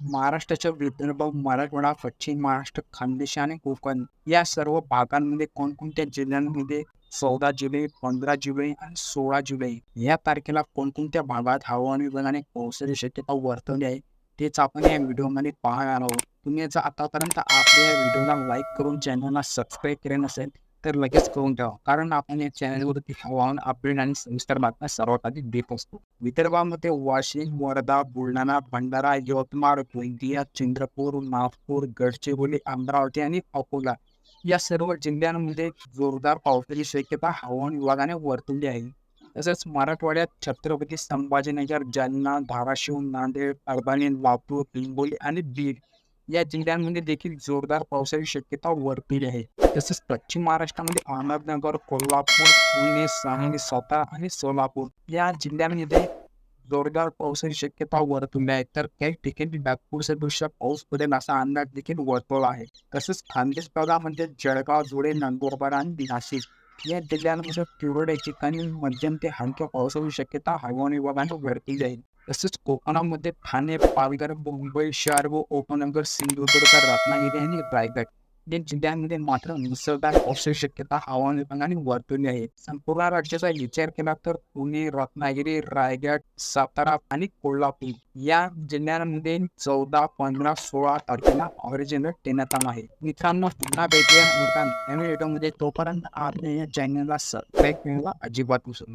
महाराष्ट्राच्या विदर्भ मराठवाडा पश्चिम महाराष्ट्र खानदेश आणि कोकण या सर्व भागांमध्ये कोणकोणत्या जिल्ह्यांमध्ये चौदा जुलै पंधरा जुलै आणि सोळा जुलै या तारखेला कोणकोणत्या भागात हवामान विभागाने पावसाची शक्यता वर्तवली आहे तेच आपण या व्हिडिओमध्ये पाहणार आहोत. तुम्ही याचा आतापर्यंत आपल्या या व्हिडिओला लाईक करून चॅनलला सबस्क्राईब केले नसेल तर लगेच करून ठेवा. कारण आपण या चॅनलवरती हवामान अपडेट आणि सविस्तर बातम्या सर्वात आधी देत असतो. विदर्भामध्ये वाशिम वर्धा बुलढाणा भंडारा यवतमाळ गोंदिया चंद्रपूर नागपूर गडचिरोली अमरावती आणि अकोला या सर्व जिल्ह्यांमध्ये जोरदार पावसाची शक्यता हवामान विभागाने वर्तवली आहे. तसंच मराठवाड्यात छत्रपती संभाजीनगर जालना धाराशिव नांदेड परभणी लातूर हिंगोली आणि बीड या जिल्ह्यांमध्ये देखील जोरदार पावसाची शक्यता वर्तवली आहे. तसेच पश्चिम महाराष्ट्रामध्ये अहमदनगर कोल्हापूर पुणे सांगली सातारा आणि सोलापूर या जिल्ह्यांमध्ये जोरदार पावसाची शक्यता वर्तवली आहे. तर काही ठिकाणी नागपूरच्या पाऊस पडेल असा अंदाज देखील वर्तवला आहे. तसेच खानदेश भागामध्ये जळगाव जुळे नंदुरबार आणि नाशिक या जिल्ह्यांमध्ये तुरळक ठिकाणी मध्यम ते हलक्या पावसाची शक्यता हवामान विभागाने वर्तवली आहे. तसेच कोकणामध्ये ठाणे पालघर मुंबई शहर व उपनगर सिंधुदुर्ग रत्नागिरी आणि रायगड या जिल्ह्यांमध्ये मात्र मुसळधार पावसाची शक्यता हवामान विभागाने वर्तवली आहे. संपूर्ण राज्याचा विचार केला तर पुणे रत्नागिरी रायगड सातारा आणि कोल्हापूर या जिल्ह्यांमध्ये चौदा पंधरा सोळा तारखेला ऑरेंज अलर्ट देण्यात आला आहे. मित्रांनो पुन्हा भेटूया. मित्रांनो व्हिडिओमध्ये तोपर्यंत आपल्या या चॅनलला सबस्क्राईब करायला अजिबात विसरू